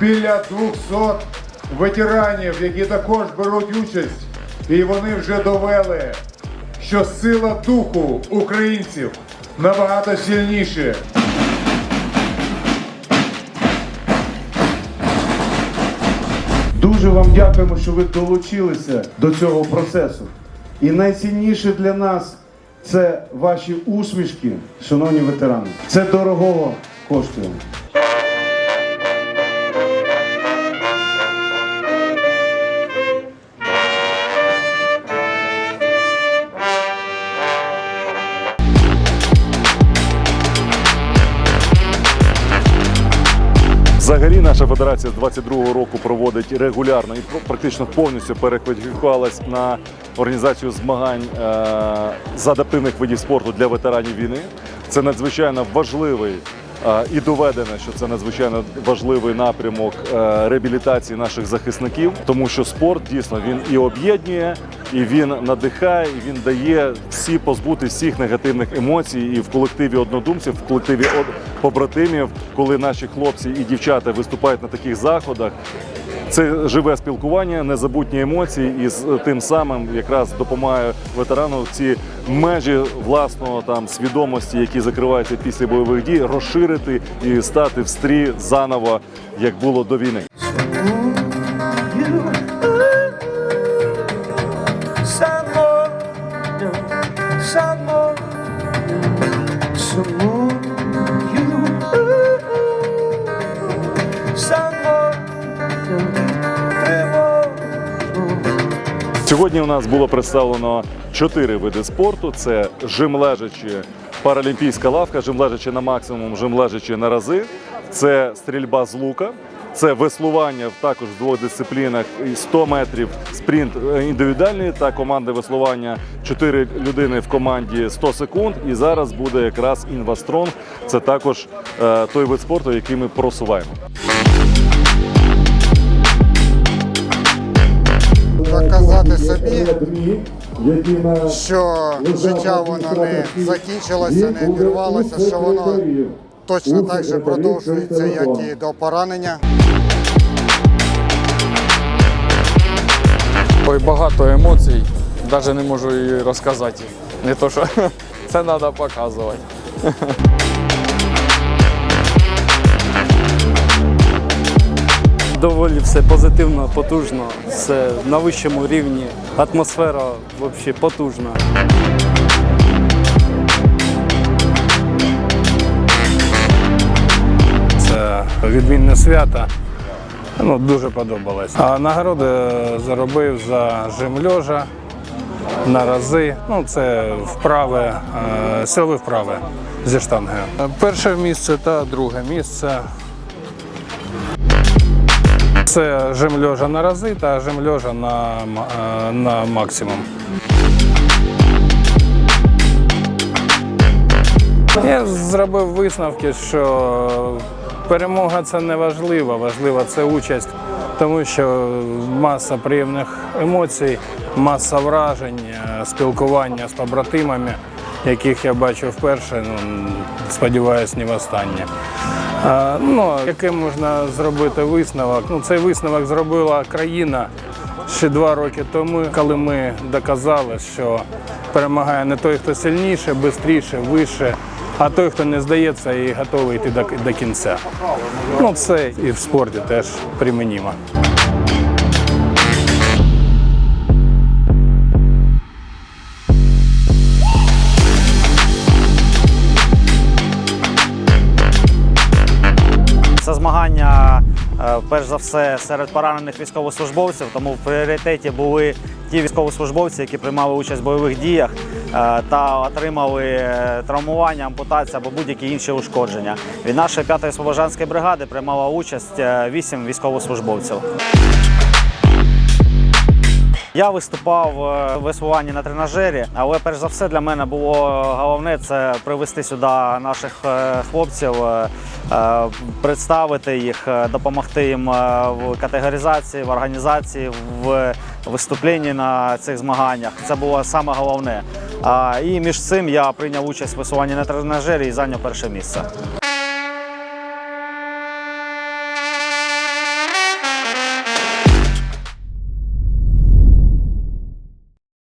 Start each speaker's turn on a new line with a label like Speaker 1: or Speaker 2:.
Speaker 1: біля 200 ветеранів, які також беруть участь, і вони вже довели, що сила духу українців набагато сильніше.
Speaker 2: Дуже вам дякуємо, що ви долучилися до цього процесу. І найцінніше для нас це ваші усмішки, шановні ветерани. Це дорогого коштує.
Speaker 3: Взагалі наша федерація з 22-го року проводить регулярно і практично повністю перекваліфікувалась на організацію змагань е, з адаптивних видів спорту для ветеранів війни. Це надзвичайно важливий і доведено, що це надзвичайно важливий напрямок е, реабілітації наших захисників, тому що спорт дійсно він і об'єднує, і він надихає, і він дає всі позбути всіх негативних емоцій і в колективі однодумців, в колективі побратимів, коли наші хлопці і дівчата виступають на таких заходах. Це живе спілкування, незабутні емоції, і з тим самим якраз допомагає ветерану ці межі власного там свідомості, які закриваються після бойових дій, розширити і стати в стрій заново, як було до війни.
Speaker 4: Some more,
Speaker 3: Сьогодні у нас було представлено чотири види спорту: це жим лежачі, паралімпійська лавка, жим лежачі на максимум, жим лежачі на рази, це стрільба з лука. Це веслування також в двох дисциплінах і 100 метрів спринт е, індивідуальний та команди веслування 4 людини в команді 100 секунд. І зараз буде якраз інвастронг. Це також е, той вид спорту, який ми просуваємо.
Speaker 5: Собі, що життя воно не закінчилося, не обірвалося, що воно точно так же продовжується, як і до поранення.
Speaker 6: Ой, багато емоцій, навіть не можу і розказати. Не то, що це треба показувати.
Speaker 7: Доволі все позитивно, потужно, все на вищому рівні. Атмосфера взагалі потужна. Це відмінне свято. Ну, дуже подобалось. А нагороди заробив за жим льожа, на рази. Ну, це вправи, е, силові вправи зі штангою. Перше місце та друге місце. Це жим льожа на рази та жим льожа на, е, на максимум. Я зробив висновки, що перемога це не важливо, важлива це участь, тому що маса приємних емоцій, маса вражень, е, спілкування з побратимами, яких я бачу вперше, ну, сподіваюсь, не востаннє. Ну, Яким можна зробити висновок? Ну, цей висновок зробила країна ще два роки тому, коли ми доказали, що перемагає не той, хто сильніше, швидше, вище, а той, хто не здається і готовий йти до, до кінця. Ну, це і в спорті теж примінімо.
Speaker 8: Це е, перш за все серед поранених військовослужбовців, тому в пріоритеті були ті військовослужбовці, які приймали участь в бойових діях е, та отримали е, травмування, ампутацію або будь-які інші ушкодження. Від нашої 5-ї слобожанської бригади приймала участь 8 військовослужбовців. Я виступав е, в веслуванні на тренажері, але перш за все для мене було головне це привести сюди наших е, хлопців, е, представити їх, допомогти їм в категоризації, в організації, в виступленні на цих змаганнях. Це було саме головне. І між цим я прийняв участь в веслуванні на тренажері і зайняв перше місце.